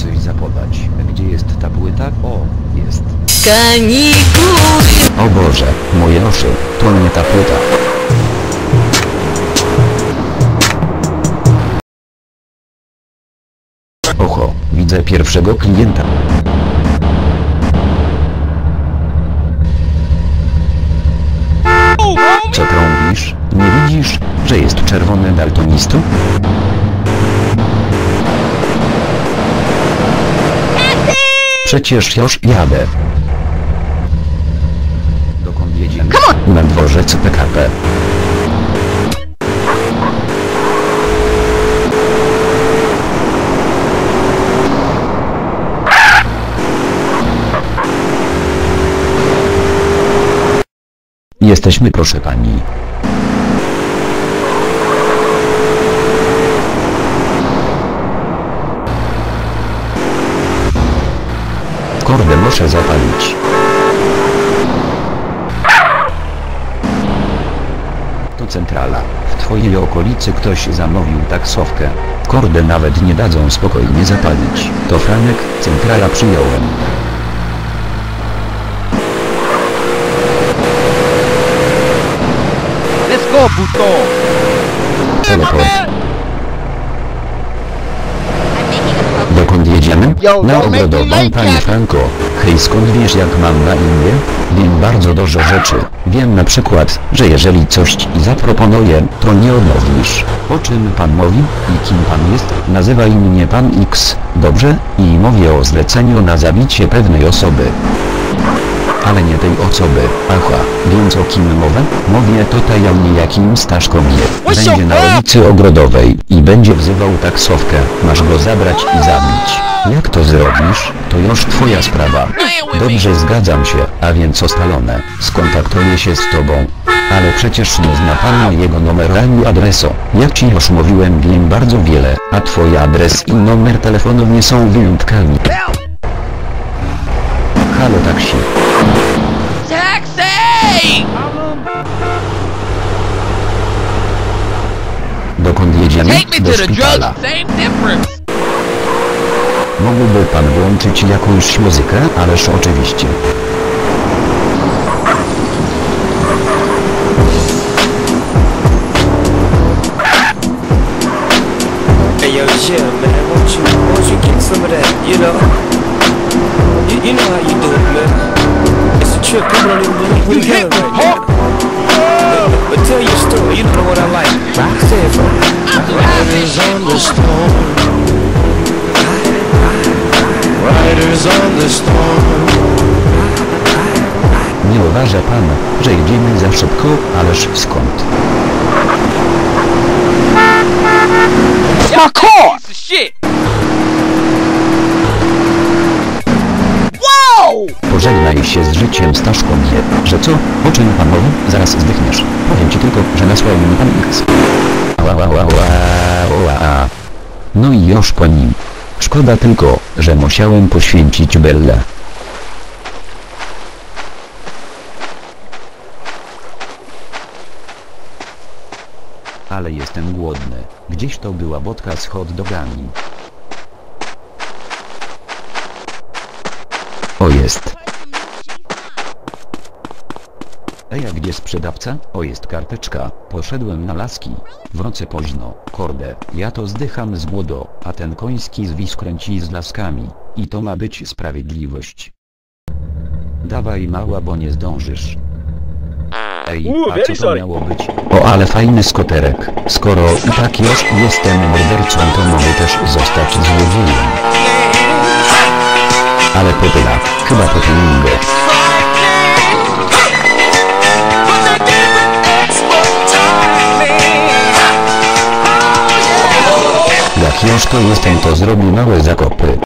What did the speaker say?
coś zapodać. Gdzie jest ta płyta? O, jest. Kanikury! O Boże, moje oszy, to nie ta płyta. Oho, widzę pierwszego klienta. Co trąbisz? Nie widzisz, że jest czerwony daltonisto? Przecież już jadę. Dokąd jedziemy? Na dworzec PKP. Jesteśmy proszę pani. Kordę muszę zapalić. To centrala. W twojej okolicy ktoś zamówił taksówkę. Kordę nawet nie dadzą spokojnie zapalić. To Franek, centrala przyjąłem. Let's go, puto! Teleport. Dokąd jedziemy? Na ogrodową, panie. Franco. Hej, skąd wiesz jak mam na imię? Wiem bardzo dużo rzeczy. Wiem na przykład, że jeżeli coś ci zaproponuję, to nie odmówisz. O czym pan mówi? I kim pan jest? Nazywaj mnie pan X, dobrze? I mówię o zleceniu na zabicie pewnej osoby. Ale nie tej osoby. Aha, więc o kim mowę? Mówię tutaj o niejakim. What's Będzie na ulicy Ogrodowej i będzie wzywał taksówkę. Masz go zabrać i zabić. Jak to zrobisz, to już twoja sprawa. Dobrze zgadzam się, a więc ustalone. Skontaktuję się z tobą. Ale przecież nie zna pan jego numeru ani adresu. Jak ci już mówiłem wiem bardzo wiele, a twój adres i numer telefonu nie są wyjątkami. Halo taksi. Taxi! Dokąd jedziemy? Take me Do to the szpitala. drugs, same difference. Mógłby pan włączyć jakąś muzykę? Ależ oczywiście. Hey yo, chill, man. Won't you, won't you kick some of that? You know, you, you know how you do it, man. It's a trip. People don't even believe we together right now. But, but tell your story. You know what I like. Say it for me. Riders on the storm. Riders on the storm. Nie uważa pan, że jedziemy za szybko, ależ skąd? My car! Piece of shit! Się z życiem Staszką wie, że co? O czym pan mówi? Zaraz zdychniesz. Powiem ci tylko, że nasłał mi pan X. No i już po nim. Szkoda tylko, że musiałem poświęcić Bellę. Ale jestem głodny. Gdzieś to była botka z hot dogami. O jest. Ej, a gdzie sprzedawca? O jest karteczka. Poszedłem na laski. W nocy późno. Korde, ja to zdycham z głodu, a ten koński zwis kręci z laskami. I to ma być sprawiedliwość. Dawaj mała, bo nie zdążysz. Ej, a co to sorry. miało być? O, ale fajny skoterek. Skoro i tak już jestem mordercą, to mogę też zostać złodziejem. Ale popyla, chyba po treningu. To jestem to zrobił małe zakopy.